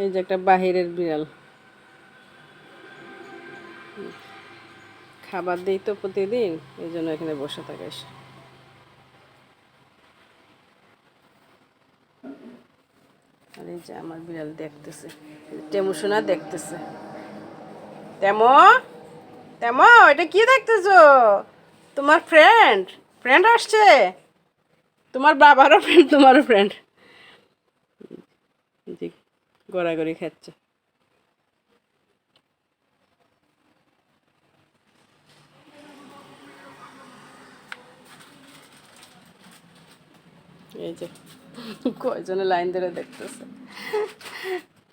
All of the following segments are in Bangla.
এই যে একটা বাহিরের বিড়াল। খাবার দিই তো প্রতিদিন, এই জন্য এখানে বসে থাকে এসে আর এই যে আমার বিড়াল দেখতেছে, টেমু সোনা দেখতেছে। তেমো তেমো এটা কি দেখতেছো? তোমার ফ্রেন্ড ফ্রেন্ড আসছে? তোমার বাবারও ফ্রেন্ড তোমারও ফ্রেন্ড জি গড়াগড়ি খাচ্ছে। এই যে, কয়জনে লাইন ধরে দেখতেছে?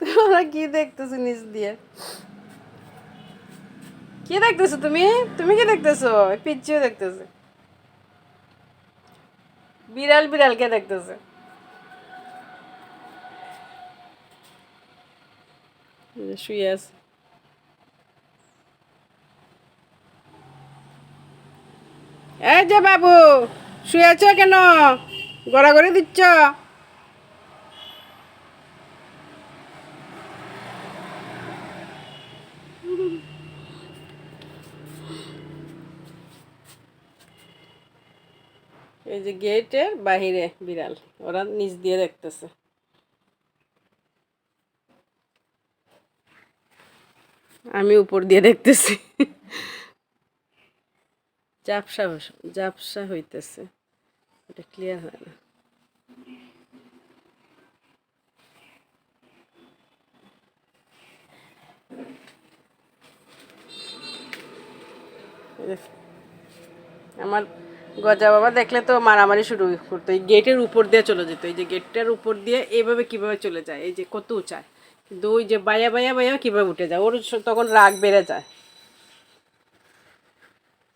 তোমরা কি দেখতেছো নিচ দিয়ে? কি দেখতেছো তুমি? তুমি কি দেখতেছো? পিচ্ছিও দেখতেছে। বিড়াল বিড়ালকে দেখতেছে এই যে শুয়ে আছে। এই যে বাবু শুয়ে আছো কেন? গড়াগড়ি দিচ্ছ? এই যে গেটের বাহিরে বিড়াল, ওরা নিচ দিয়ে দেখতেছে। আমি উপর দিয়ে দেখতেছি। জাপসা জাপসা হইতেছে। এটা ক্লিয়ার হয় না। আমার গজা বাবা দেখলে তো মারামারি শুরু করতো। এই গেটের উপর দিয়ে চলে যেত। এই যে গেটটার উপর দিয়ে এইভাবে কীভাবে চলে যায়? এই যে কত উঁচায় ওই যে বায়া বায়া বায়া কীভাবে উঠে যায়? ওর তখন রাগ বেড়ে যায়।